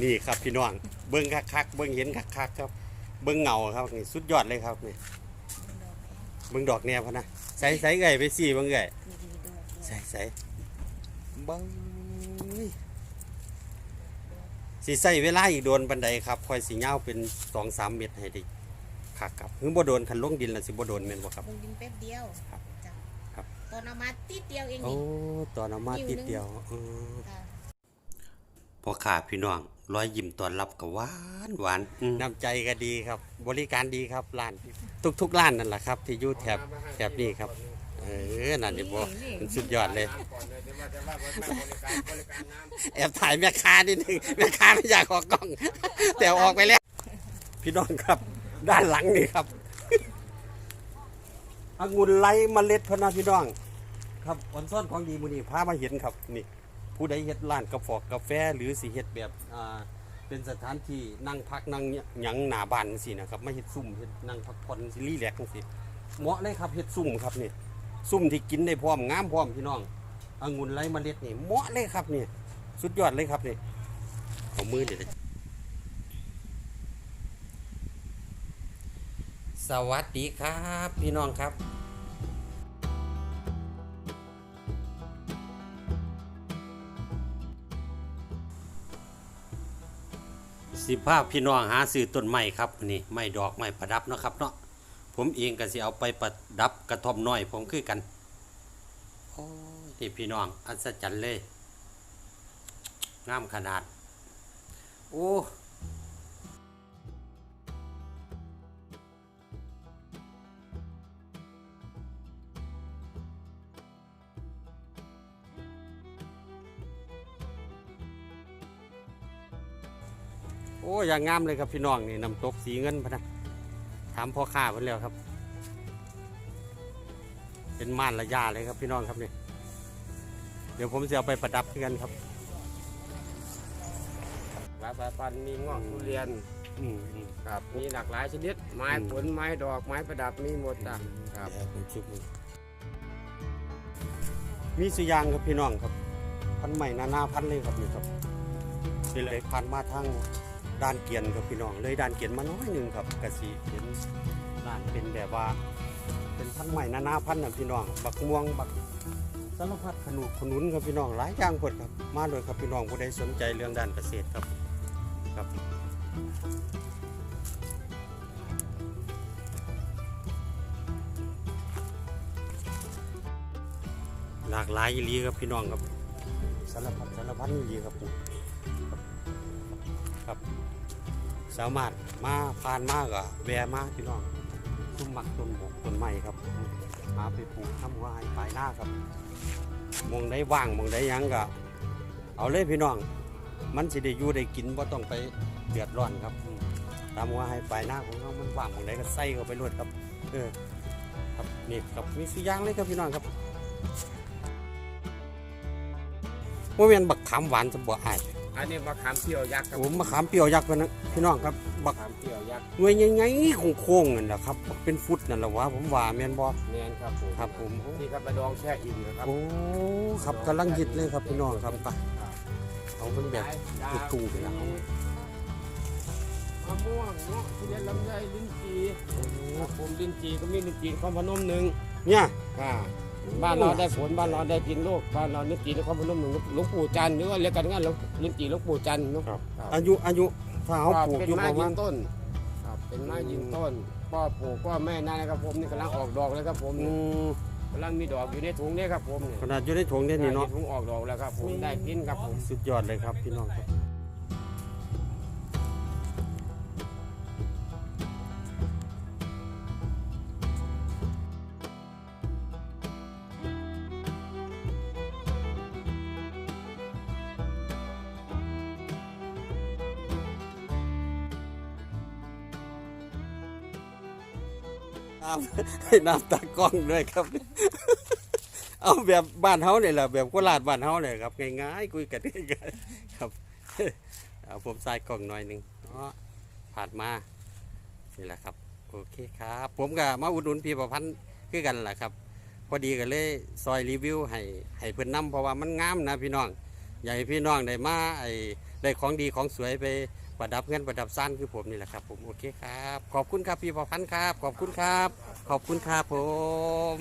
นี่ครับพี่น้องเบิ้งคักๆเบิ้งเห็นคักๆครับ เบิ้งเงาครับนี่สุดยอดเลยครับนี่เบิ้งดอกแนวพะนะใส่ใส่ไก่ไปสี่เบิ้งไก่ใส่ใส่เบิ้งสิใส่เวลาอีกโดนบันไดครับคอยสีเงาวเป็นสองสามเมตรให้ไดีคักครับคือบ่โดนคันลงดินแล้วสิบ่โดนแม่นบ่ครับลงดินแป๊บเดียวครับจ้ะครับตอนเอามาติดเดียวเองโอ้นี่ตอนเอามาติดเดียวเออจ้ะ พอขาพี่น้องรอยยิ้มตอนรับก็หวานหวานน้ำใจก็ดีครับ บริการดีครับร้านทุกๆร้านนั่นแหละครับ ที่อยู่แถบแถบนี้ครับ เออนั่นนี่บ่มันสุดยอดเลย แอบถ่ายแม่ค้านิดนึงแม่ค้าไม่อยากออกกล้อง แต่ออกไปแล้ว พี่น้องครับ ด้านหลังนี่ครับองุ่นไร้เมล็ดพะนะพี่น้อง ครับออนซ่อนของดีมูนี่พามาเห็นครับนี่ ผู้ใดเฮ็ดร้านกาแฟกาแฟ หรือสิเฮ็ดแบบอ่าเป็นสถานที่นั่งพักนั่งหยังหนาบานสินะครับไมาเฮ็ดซุ่มเฮ็ดนั่งพักผ่อนสิรีแลกซ์จังซี่เหมาะเลยครับเฮ็ดซุ่มครับนี่ซุ่มที่กินได้พร้อมงามพร้อมพี่น้ององุ่นไร้เมล็ดนี่เหมาะเลยครับนี่สุดยอดเลยครับนี่เอามือเดี๋ยวสวัสดีครับ พี่น้องครับ สิภาพพี่น้องหาซื้อต้นไม้ครับนี่ไม้ดอกไม้ประดับเนาะครับเนาะผมเองก็สิเอาไปประดับกระท่อมน้อย ผมคือกันโอ้ยนี่พี่น้องอัศจรรย์เลยงามขนาด โอ้ โอ้อย่างงามเลยครับพี่น้องนี่น้ำตกสีเงินพะนะถามพ่อค้าเพิ่นแล้วครับ เป็นม่านระยะเลยครับพี่น้องครับนี่เดี๋ยวผมจะเอาไปประดับกันครับหลายสายพันธุ์มีเงาะทุเรียนอืมอืมครับ มีหลากหลายชนิด ไม้อืมผลไม้ดอกไม้ประดับมีหมดจ้ะครับเดี๋ยวผมชุบมือมีสุยางครับพี่น้องครับ พันใหม่นานาพันธุ์เลยครับนี่ครับนี่เลยผ่านมาทาง ด้านเกียนครับพี่น้องเลยด้านเกียนมาน้อยหนึ่งครับกะสีเห็นด้านเป็นแบบว่า เป็นพันธุ์ใหม่นานาพันธุ์นะพี่น้อง บักม่วงบักสารพัดขนุนขนุนครับพี่น้องหลายอย่างหมดครับ มาเลยครับพี่น้องผู้ใดสนใจเรื่องด้านเกษตรครับครับหลากหลายอีลีครับพี่น้องครับสารพัดสารพันอีลีครับผมครับ สามารถมาผ่านมากอะแวะมาพี่น้องซุ้มหมักต้นบกต้นไม้ครับหาไปปลูกทำหัวให้ปลายหน้าครับมองได้ว่างมองได้ยังก็เอาเลยพี่น้อง มันสิได้อยู่ได้กินบ่ต้องไปเดือดร้อนครับอืมตามหัวให้ปลายหน้าของเรามันว่างมองได้ก็ใส่เข้าไปรวดครับ เออครับนี่ครับมีสุอยางเลยครับพี่น้องครับว่าเป็นบักขามหวานจะบ่อาย อันนี้มะขามเปรี้ยวยักษ์ครับโอ้มะขามเปรี้ยวยักษ์พะนะพี่น้องครับบักมะขามเปรี้ยวยักษ์หน่วยใหญ่ๆโค้งๆนั่นแหละครับบักเป็นฟุตนั่นแหละวะผมว่าแม่นบ่เนียนครับผมครับผมที่ครับไปดองแช่อิ่มนะครับโอ้ครับกำลังฮิตเลยครับพี่น้องครับไปครับเอาเป็นแบบตู้ๆไปแล้วมะม่วงเงาะทุเรียนลำไยลิ้นจี่ครับผมลิ้นจี่ก็มีลิ้นจี่นครพนมหนึ่งเนี่ยอ่า บ้านเราได้ผลบ้านเราได้กินลูกบ้านเราลิ้นจี่นครพนมหนึ่งหลวงปู่จันทร์หรือว่าเรียกกันงั้นหลวงลิ้นจี่หลวงปู่จันทร์เนาะครับครับ อายุอายุถ้าเขาปลูกเป็นอยู่ไม้ประยืมาณนต้นครับเป็นไม้ยืนต้นพ่อปลูกก็แม่นั่นนะครับผมนี่กำลังออกดอกเลยครับผมอืมกำลังมีดอกอยู่ในถุงนี่ครับผมเนี่ยขนาดอยู่ในถุงเนี่ยนี่เนาะถุงออกดอกแล้วครับผมได้กินครับผม สุดยอดเลยครับพี่น้องครับ น้ำให้น้ำตากล้องด้วยครับ เอาแบบบ้านเฮาเนี่ยแหละแบบโคราชบ้านเฮาเนี่ยครับง่ายๆคุยกันง่ายๆครับเอาผมใส่กล่องหน่อยหนึ่งเนาะผ่านมานี่แหละครับโอเคครับ ผมก็มาอุดหนุนพี่ประพันธ์คือกันแหละครับพอดีก็เลยซอยรีวิวให้ให้เพื่อนนํเพราะว่ามันงามนะพี่น้องอยากให้พี่น้องได้มาไอ้ได้ของดีของสวยไป ประดับเงินประดับสั้นคือผมนี่แหละครับผมโอเคครับ ขอบคุณครับพี่ประพันธ์ครับ ขอบคุณครับ ขอบคุณครับผม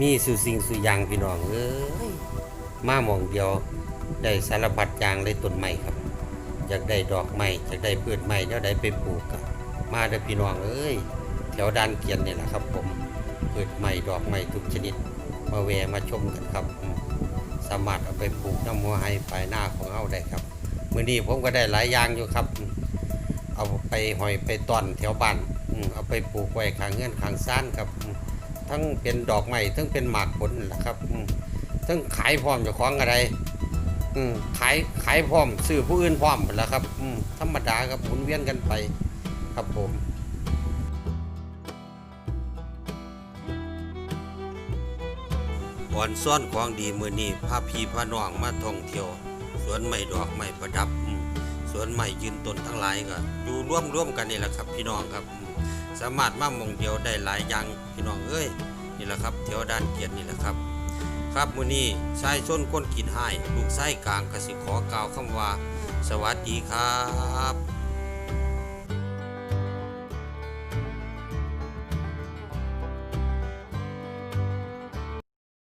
มีสุสิ่งสุอย่างพี่น้องเอ้ยมาหมองเดียวได้สารพัดอย่างเลยต้นไม้ครับ อยากได้ดอกไม้อยากได้พืชไม้แล้วได้ไปปลูกก็มาเด้อพี่น้องเอ้ยแถวด้านเกียนนี่แหละครับ ผมพืชไม้ดอกไม้ทุกชนิด มาแวะมาชมกันครับ สามารถเอาไปปลูกน้ำหัวให้ปลายหน้าของเฮาได้ครับมื้อนี้ผมก็ได้หลายอย่างอยู่ครับ เอาไปหอยไปต้อนแถวบ้านเอาไปปลูกไว้ขางเงื่อนขางซ่านครับ ทั้งเป็นดอกไม้ทั้งเป็นหมากผลนะครับทั้งขายพร้อมเจ้าของอะไรขายขายพร้อมซื้อผู้อื่นพร้อมหมดแล้วครับธรรมดาครับหมุนเวียนกันไปครับผมบอนซ่อนของดีมือนี้พาพีพาน้องมาท่องเที่ยว สวนไม้ดอกไม้ประดับ สวนไม้ยืนต้นทั้งหลายก็อยู่ร่วมร่วมกันนี่แหละครับ พี่น้องครับ สามารถมามองเดียวได้หลายอย่างพี่น้องเอ้ยนี่แหละครับแถวด้านเกียรตินี่แหละครับ ครับมื้อนี้ชายส้นก้นกินให้ลูกไส้กลางกสิขอกล่าวคำว่า สวัสดีครับ